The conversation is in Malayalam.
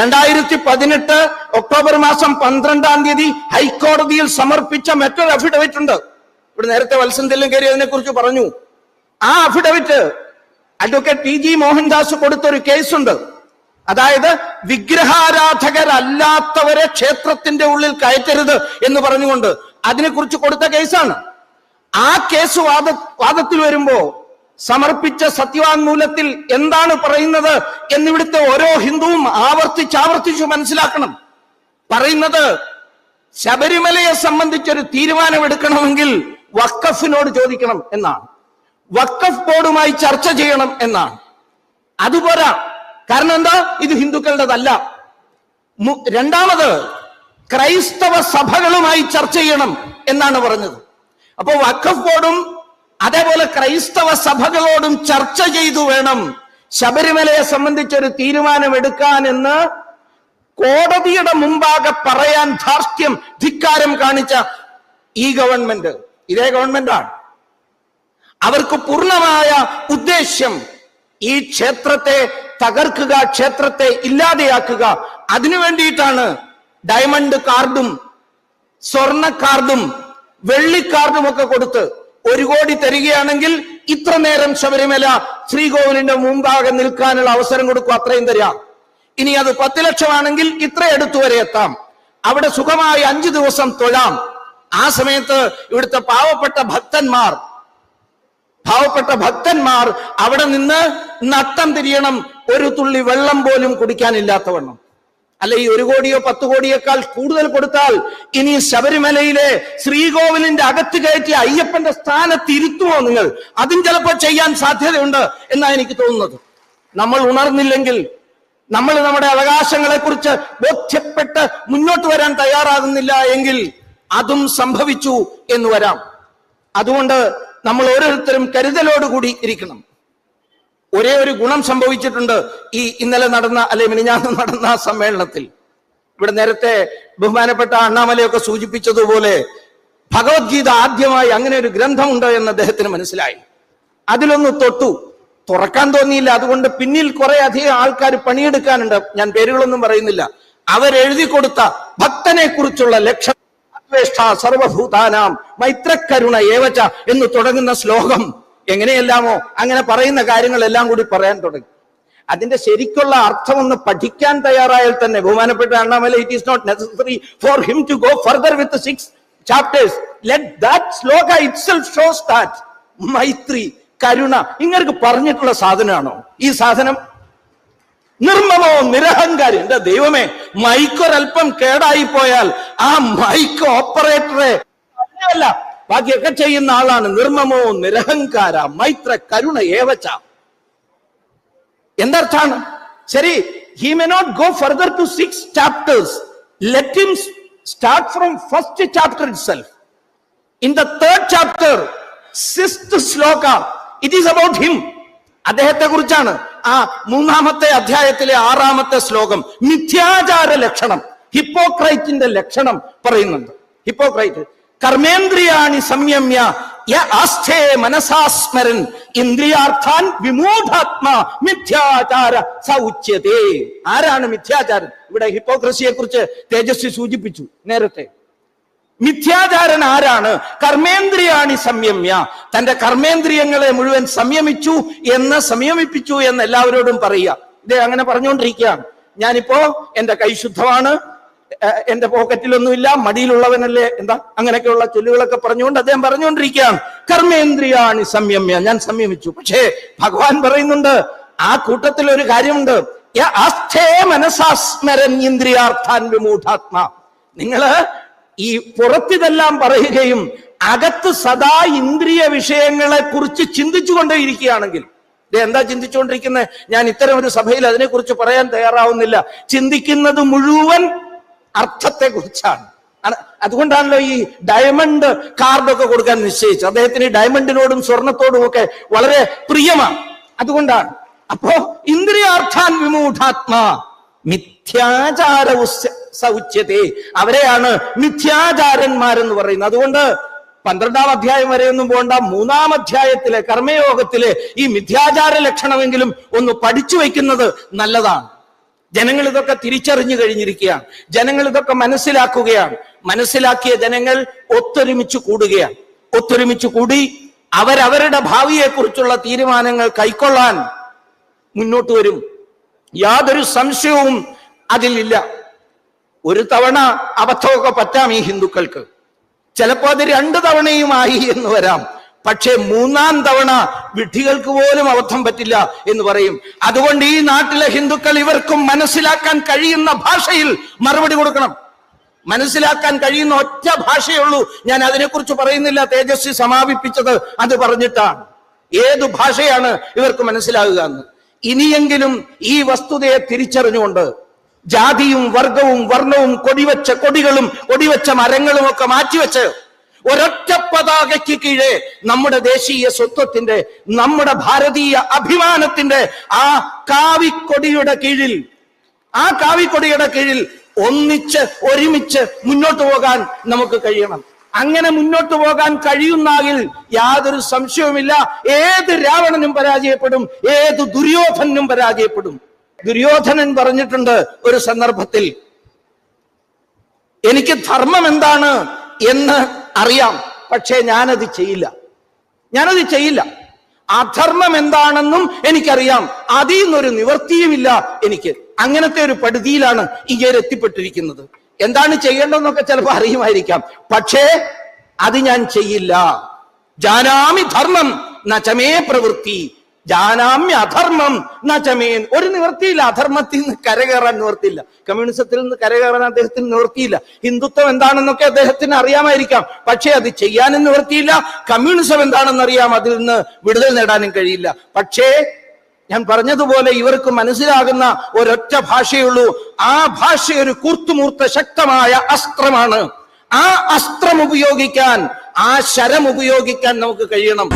രണ്ടായിരത്തി പതിനെട്ട് ഒക്ടോബർ മാസം പന്ത്രണ്ടാം തീയതി ഹൈക്കോടതിയിൽ സമർപ്പിച്ച മറ്റൊരു അഫിഡവിറ്റ് ഉണ്ട്. ഇവിടെ നേരത്തെ വത്സന്തെല്ലാം കയറി അതിനെ കുറിച്ച് പറഞ്ഞു. ആ affidavit advocate P G Mohandas കൊടുത്തൊരു കേസുണ്ട്. അതായത് വിഗ്രഹാരാധകരല്ലാത്തവരെ ക്ഷേത്രത്തിന്റെ ഉള്ളിൽ കയറ്റരുത് എന്ന് പറഞ്ഞുകൊണ്ട് അതിനെക്കുറിച്ച് കൊടുത്ത കേസാണ്. ആ കേസ് വാദ വാദത്തിൽ വരുമ്പോ സമർപ്പിച്ച സത്യവാങ്മൂലത്തിൽ എന്താണ് പറയുന്നത് എന്നിവിടുത്തെ ഓരോ ഹിന്ദുവും ആവർത്തിച്ചാവർത്തിച്ചു മനസ്സിലാക്കണം. പറയുന്നത് ശബരിമലയെ സംബന്ധിച്ചൊരു തീരുമാനമെടുക്കണമെങ്കിൽ വക്കഫിനോട് ചോദിക്കണം എന്നാണ്. വക്കഫ് ബോർഡുമായി ചർച്ച ചെയ്യണം എന്നാണ്. അതുപോരാ. കാരണം എന്താ? ഇത് ഹിന്ദുക്കളുടേതല്ല. രണ്ടാമത് ക്രൈസ്തവ സഭകളുമായി ചർച്ച ചെയ്യണം എന്നാണ് പറഞ്ഞത്. അപ്പോ വഖഫ് ബോർഡും അതേപോലെ ക്രൈസ്തവ സഭകളോടും ചർച്ച ചെയ്തു വേണം ശബരിമലയെ സംബന്ധിച്ചൊരു തീരുമാനമെടുക്കാൻ എന്ന് കോടതിയുടെ മുമ്പാകെ പറയാൻ ധാർഷ്ട്യം ധിക്കാരം കാണിച്ച ഈ ഗവൺമെന്റ് ഇതേ ഗവൺമെന്റാണ്. അവർക്ക് പൂർണമായ ഉദ്ദേശ്യം ഈ ക്ഷേത്രത്തെ തകർക്കുക ക്ഷേത്രത്തെ ഇല്ലാതെയാക്കുക. അതിനു വേണ്ടിയിട്ടാണ് ഡയമണ്ട് കാർഡും സ്വർണ കാർഡും വെള്ളി കാർഡും ഒക്കെ കൊടുത്ത് ഒരു കോടി തരികയാണെങ്കിൽ ഇത്ര നേരം ശബരിമല ശ്രീകോവിലിന്റെ മുമ്പാകെ നിൽക്കാനുള്ള അവസരം കൊടുക്കും അത്രയും തരാം ഇനി അത് പത്ത് ലക്ഷമാണെങ്കിൽ ഇത്ര അടുത്തു വരെ എത്താം. അവിടെ സുഖമായി അഞ്ചു ദിവസം തൊഴാം. ആ സമയത്ത് ഇവിടുത്തെ പാവപ്പെട്ട ഭക്തന്മാർ പാവപ്പെട്ട ഭക്തന്മാർ അവിടെ നിന്ന് നട്ടം തിരിയണം. ഒരു തുള്ളി വെള്ളം പോലും കുടിക്കാനില്ലാത്തവണ്ണം അല്ല ഈ ഒരു കോടിയോ പത്ത് കോടിയേക്കാൾ കൂടുതൽ കൊടുത്താൽ ഇനി ശബരിമലയിലെ ശ്രീകോവിലിന്റെ അകത്ത് കയറ്റി അയ്യപ്പന്റെ സ്ഥാനത്ത് ഇരുത്തുമോ നിങ്ങൾ? അതും ചിലപ്പോൾ ചെയ്യാൻ സാധ്യതയുണ്ട് എന്നാണ് എനിക്ക് തോന്നുന്നത്. നമ്മൾ ഉണർന്നില്ലെങ്കിൽ നമ്മൾ നമ്മുടെ അവകാശങ്ങളെ കുറിച്ച് ബോധ്യപ്പെട്ട് മുന്നോട്ട് വരാൻ തയ്യാറാകുന്നില്ല എങ്കിൽ അതും സംഭവിച്ചു എന്ന് വരാം. അതുകൊണ്ട് നമ്മൾ ഓരോരുത്തരും കരുതലോടുകൂടി ഇരിക്കണം. ഒരേ ഒരു ഗുണം സംഭവിച്ചിട്ടുണ്ട് ഈ ഇന്നലെ നടന്ന അല്ലെ മിനിഞ്ഞാന്ന് നടന്ന സമ്മേളനത്തിൽ. ഇവിടെ നേരത്തെ ബഹുമാനപ്പെട്ട അണ്ണാമലയൊക്കെ സൂചിപ്പിച്ചതുപോലെ ഭഗവത്ഗീത ആദ്യമായി അങ്ങനെ ഒരു ഗ്രന്ഥമുണ്ട് എന്ന് അദ്ദേഹത്തിന് മനസ്സിലായി. അതിലൊന്ന് തൊട്ടു. തുറക്കാൻ തോന്നിയില്ല. അതുകൊണ്ട് പിന്നിൽ കുറെ അധികം ആൾക്കാർ പണിയെടുക്കാനുണ്ട്. ഞാൻ പേരുകളൊന്നും പറയുന്നില്ല. അവരെഴുതി കൊടുത്ത ഭക്തനെ കുറിച്ചുള്ള ലക്ഷ്യം സർവഭൂതാനാം മൈത്രക്കരുണ ഏവച്ച എന്ന് തുടങ്ങുന്ന ശ്ലോകം. എങ്ങനെയെല്ലാമോ അങ്ങനെ പറയുന്ന കാര്യങ്ങളെല്ലാം കൂടി പറയാൻ തുടങ്ങി. അതിന്റെ ശരിക്കുള്ള അർത്ഥം ഒന്ന് പഠിക്കാൻ തയ്യാറായാൽ തന്നെ ബഹുമാനപ്പെട്ട Annamalai it is not necessary for him to go further with six chapters let that shloka itself shows that maitri karuna ഇങ്ങനെ പറഞ്ഞിട്ടുള്ള സാധനമാണോ? ഈ സാധനം നിർമ്മമോ നിരഹങ്കാരി എന്റെ ദൈവമേ മൈക്കൊരൽപ്പം കേടായി പോയാൽ ആ മൈക്ക് ഓപ്പറേറ്ററെ ബാക്കിയൊക്കെ ചെയ്യുന്ന ആളാണ് നിർമ്മമോ നിരഹങ്കാര മൈത്ര കരുണ ഏവച്ച എന്തർത്ഥാണ് ശരി he may not go further to six chapters let him start from first chapter itself in the third chapter sixth shloka it is about him അദ്ദേഹത്തെ കുറിച്ചാണ് ആ മൂന്നാമത്തെ അധ്യായത്തിലെ ആറാമത്തെ ശ്ലോകം. മിഥ്യാചാര ലക്ഷണം ഹിപ്പോക്രൈറ്റിന്റെ ലക്ഷണം പറയുന്നുണ്ട്. ഹിപ്പോക്രൈറ്റ് കർമ്മേന്ദ്രിയാണി സംയമ്യ മനസാസ്മരൻ ഇന്ദ്രിയാർത്ഥാൻ വിമൂഢാത്മാ മിഥ്യാചാര സൗച്യതേ. ആരാണ് മിഥ്യാചാരൻ? ഇവിടെ ഹിപ്പോക്രസിയെ കുറിച്ച് തേജസ്വി സൂചിപ്പിച്ചു നേരത്തെ. മിഥ്യാചാരൻ ആരാണ്? കർമ്മേന്ദ്രിയാണി സംയമ്യ. തന്റെ കർമ്മേന്ദ്രിയങ്ങളെ മുഴുവൻ സംയമിച്ചു എന്ന് സംയമിപ്പിച്ചു എന്ന് എല്ലാവരോടും പറയുക. ഇത് അങ്ങനെ പറഞ്ഞുകൊണ്ടിരിക്കുകയാണ്. ഞാനിപ്പോ എന്റെ കൈ ശുദ്ധമാണ്. എന്റെ പോക്കറ്റിലൊന്നുമില്ല മടിയിലുള്ളവനല്ലേ എന്താ അങ്ങനെയൊക്കെയുള്ള ചൊല്ലുകളൊക്കെ പറഞ്ഞുകൊണ്ട് അദ്ദേഹം പറഞ്ഞുകൊണ്ടിരിക്കുകയാണ്. കർമ്മേന്ദ്രിയാണ് സംയമ്യ ഞാൻ സംയമിച്ചു. പക്ഷേ ഭഗവാൻ പറയുന്നുണ്ട് ആ കൂട്ടത്തിൽ ഒരു കാര്യമുണ്ട് ആസ്ഥേ മനസാസ്മരൻ ഇന്ദ്രിയാർത്ഥാൻ വിമൂഢാത്മാ. നിങ്ങൾ ഈ പുറത്തിതെല്ലാം പറയുകയും അകത്ത് സദാ ഇന്ദ്രിയ വിഷയങ്ങളെ കുറിച്ച് ചിന്തിച്ചുകൊണ്ടേയിരിക്കുകയാണെങ്കിൽ ഇത് എന്താ ചിന്തിച്ചുകൊണ്ടിരിക്കുന്നത് ഞാൻ ഇത്തരം ഒരു സഭയിൽ അതിനെക്കുറിച്ച് പറയാൻ തയ്യാറാവുന്നില്ല. ചിന്തിക്കുന്നത് മുഴുവൻ അർത്ഥത്തെ കുറിച്ചാണ് അതുകൊണ്ടാണല്ലോ ഈ ഡയമണ്ട് കാർഡൊക്കെ കൊടുക്കാൻ നിശ്ചയിച്ചത്. അദ്ദേഹത്തിന് ഡയമണ്ടിനോടും സ്വർണത്തോടും ഒക്കെ വളരെ പ്രിയമാണ്. അതുകൊണ്ടാണ്. അപ്പോ ഇന്ദ്രിയാർത്ഥാൻ വിമൂഢാത്മാ മിഥ്യാചാര സൗച്യത്തെ അവരെയാണ് മിഥ്യാചാരന്മാരെന്ന് പറയുന്നത്. അതുകൊണ്ട് പന്ത്രണ്ടാം അധ്യായം വരെയൊന്നും പോണ്ട. മൂന്നാം അധ്യായത്തിലെ കർമ്മയോഗത്തിലെ ഈ മിഥ്യാചാര ലക്ഷണമെങ്കിലും ഒന്ന് പഠിച്ചു വയ്ക്കുന്നത് നല്ലതാണ്. ജനങ്ങൾ ഇതൊക്കെ തിരിച്ചറിഞ്ഞു കഴിഞ്ഞിരിക്കുകയാണ്. ജനങ്ങൾ ഇതൊക്കെ മനസ്സിലാക്കുകയാണ്. മനസ്സിലാക്കിയ ജനങ്ങൾ ഒത്തൊരുമിച്ച് കൂടുകയാണ്. ഒത്തൊരുമിച്ച് കൂടി അവരവരുടെ ഭാവിയെക്കുറിച്ചുള്ള തീരുമാനങ്ങൾ കൈക്കൊള്ളാൻ മുന്നോട്ട് വരും. യാതൊരു സംശയവും അതിലില്ല ഒരു തവണ അബദ്ധമൊക്കെ പറ്റാം ഈ ഹിന്ദുക്കൾക്ക്. ചിലപ്പോ അത് രണ്ട് തവണയുമായി എന്ന് വരാം. പക്ഷേ മൂന്നാം തവണ വിഡ്ഢികൾക്ക് പോലും അബദ്ധം പറ്റില്ല എന്ന് പറയും. അതുകൊണ്ട് ഈ നാട്ടിലെ ഹിന്ദുക്കൾ ഇവർക്കും മനസ്സിലാക്കാൻ കഴിയുന്ന ഭാഷയിൽ മറുപടി കൊടുക്കണം. മനസ്സിലാക്കാൻ കഴിയുന്ന ഒറ്റ ഭാഷയുള്ളൂ ഞാൻ അതിനെക്കുറിച്ച് പറയുന്നില്ല. തേജസ്വി സമാപിപ്പിച്ചത് അത് പറഞ്ഞിട്ടാണ്. ഏതു ഭാഷയാണ് ഇവർക്ക് മനസ്സിലാകുക എന്ന്. ഇനിയെങ്കിലും ഈ വസ്തുതയെ തിരിച്ചറിഞ്ഞുകൊണ്ട് ജാതിയും വർഗവും വർണവും കൊടിവെച്ച കൊടികളും കൊടിവെച്ച മരങ്ങളും ഒക്കെ മാറ്റിവെച്ച് ഒരൊറ്റ പതാകയ്ക്ക് കീഴെ നമ്മുടെ ദേശീയ സ്വത്വത്തിന്റെ നമ്മുടെ ഭാരതീയ അഭിമാനത്തിന്റെ ആ കാവിക്കൊടിയുടെ കീഴിൽ ആ കാവിക്കൊടിയുടെ കീഴിൽ ഒന്നിച്ച് ഒരുമിച്ച് മുന്നോട്ട് പോകാൻ നമുക്ക് കഴിയണം. അങ്ങനെ മുന്നോട്ട് പോകാൻ കഴിയുന്നാകിൽ യാതൊരു സംശയവുമില്ല. ഏത് രാവണനും പരാജയപ്പെടും ഏത് ദുര്യോധനും പരാജയപ്പെടും. ദുര്യോധനൻ പറഞ്ഞിട്ടുണ്ട് ഒരു സന്ദർഭത്തിൽ എനിക്ക് ധർമ്മം എന്താണ്? എന്ന് അറിയാം. പക്ഷേ ഞാനത് ചെയ്യില്ല. ഞാനത് ചെയ്യില്ല. അധർമ്മം എന്താണെന്നും എനിക്കറിയാം. അതിൽ നിന്നൊരു നിവർത്തിയുമില്ല എനിക്ക്. അങ്ങനത്തെ ഒരു പടുതിയിലാണ് ഇങ്ങനെ എത്തിപ്പെട്ടിരിക്കുന്നത്. എന്താണ് ചെയ്യേണ്ടതെന്നൊക്കെ ചിലപ്പോൾ അറിയുമായിരിക്കാം. പക്ഷേ അത് ഞാൻ ചെയ്യില്ല. ജാനാമി ധർമ്മം നചമേ പ്രവൃത്തി. ജാനാമ്യ അധർമ്മം നജമേൻ ഒരു നിവർത്തിയില്ല അധർമ്മത്തിൽ നിന്ന് കരകയറാൻ നിവർത്തിയില്ല കമ്മ്യൂണിസത്തിൽ നിന്ന് കരകയറാൻ അദ്ദേഹത്തിന് നിവർത്തിയില്ല ഹിന്ദുത്വം എന്താണെന്നൊക്കെ അദ്ദേഹത്തിന് അറിയാമായിരിക്കാം. പക്ഷേ അത് ചെയ്യാനും നിവർത്തിയില്ല കമ്മ്യൂണിസം എന്താണെന്ന് അറിയാം അതിൽ നിന്ന് വിടുതൽ നേടാനും കഴിയില്ല. പക്ഷേ ഞാൻ പറഞ്ഞതുപോലെ ഇവർക്ക് മനസ്സിലാകുന്ന ഒരൊറ്റ ഭാഷയുള്ളൂ. ആ ഭാഷ ഒരു കൂർത്തുമൂർത്ത ശക്തമായ അസ്ത്രമാണ്. ആ അസ്ത്രം ഉപയോഗിക്കാൻ ആ ശരം ഉപയോഗിക്കാൻ നമുക്ക് കഴിയണം.